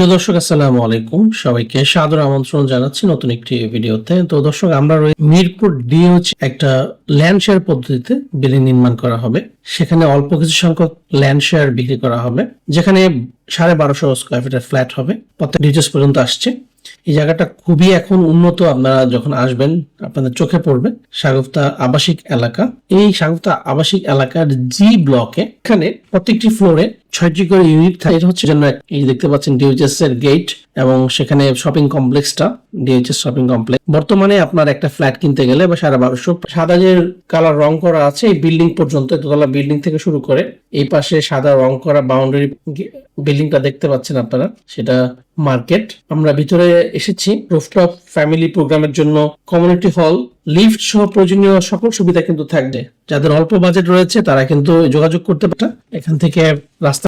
প্রিয় দর্শক, আসসালামু আলাইকুম। সবাইকে সাদর আমন্ত্রণ জানাচ্ছি নতুন একটি ভিডিওতে। তো দর্শক, আমরা মিরপুর ডিওচ একটা ল্যান্ড শেয়ার পদ্ধতিতে বিল্ডিং নির্মাণ করা হবে। সেখানে অল্প কিছু সংখ্যক ল্যান্ড শেয়ার বিক্রি করা হবে। যেখানে সাড়ে বারোশো স্কোয়ার ফিটের ফ্ল্যাট হবে। প্রত্যেক ডিটেলস পর্যন্ত আসছে। এই জায়গাটা খুবই এখন উন্নত। আপনারা যখন আসবেন, আপনাদের চোখে পড়বে। সাগফতা আবাসিক এলাকা। এই সাগফতা আবাসিক এলাকার জি ব্লকে এখানে প্রত্যেকটি ফ্লোরে ছয়টি করে ইউনিট থাকে। এটা হচ্ছে জন্য এই দেখতে পাচ্ছেন ডিউচেস এর গেট এবং সেখানে শপিং কমপ্লেক্সটা ডিএইচএস শপিং কমপ্লেক্স বর্তমানে আপনার একটা ফ্ল্যাট কিনতে গেলে বা সারা বারোশো সাদা যে কালার রং করা আছে, এই বিল্ডিং পর্যন্ত দোতলা বিল্ডিং থেকে শুরু করে, এই পাশে সাদা রং করা বাউন্ডারি বিল্ডিংটা দেখতে পাচ্ছেন আপনারা, সেটা মার্কেট আমরা ভিতরে এসেছি রুফটপ ফ্যামিলি প্রোগ্রামের জন্য কমিউনিটি হল লিফট সহ প্রয়োজনীয় সকল সুবিধা কিন্তু থাকবে। যাদের অল্প বাজেট রয়েছে, তারা কিন্তু যোগাযোগ করতে পারে এখান থেকে রাস্তা